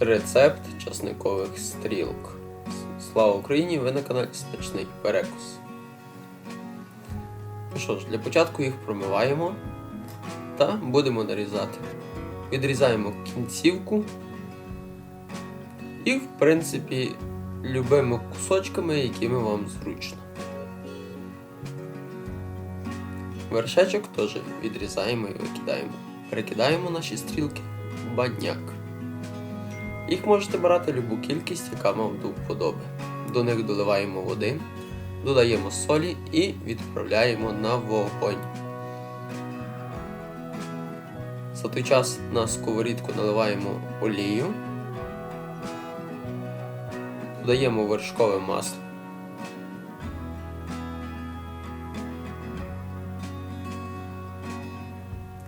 Рецепт часникових стрілок. Слава Україні! Ви на каналі Смачний Перекус. Ну що ж, для початку їх промиваємо та будемо нарізати. Відрізаємо кінцівку і, в принципі, любими кусочками, якими вам зручно. Вершечок теж відрізаємо і викидаємо. Перекидаємо наші стрілки в баняк. Їх можете брати любу кількість, яка вам до вподоби. До них доливаємо води, додаємо солі і відправляємо на вогонь. За той час на сковорідку наливаємо олію, додаємо вершкове масло.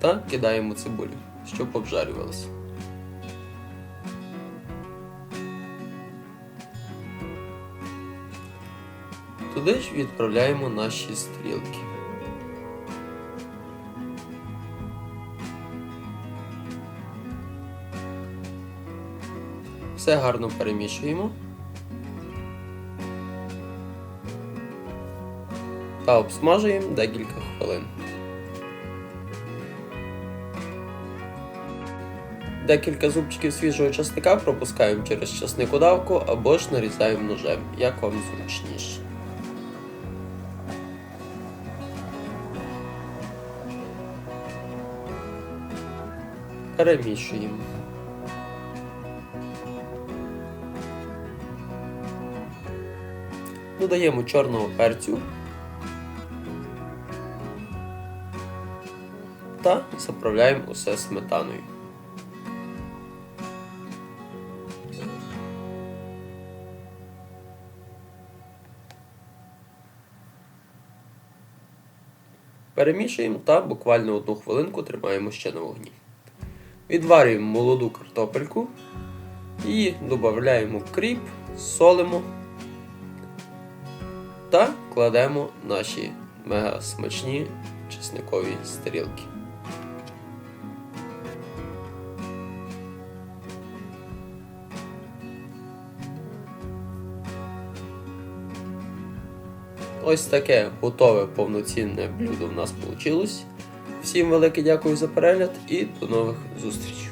Та кидаємо цибулю, щоб обжарювалася. Туди ж відправляємо наші стрілки. Все гарно перемішуємо. Та обсмажуємо декілька хвилин. Декілька зубчиків свіжого часника пропускаємо через часникодавку або ж нарізаємо ножем, як вам зручніше. Перемішуємо. Додаємо чорного перцю та заправляємо усе сметаною. Перемішуємо та буквально одну хвилинку тримаємо ще на вогні. Відварюємо молоду картопельку і додаємо кріп, солимо та кладемо наші мега смачні чесникові стрілки. Ось таке готове повноцінне блюдо в нас вийшло. Всім велике дякую за перегляд і до нових зустрічей!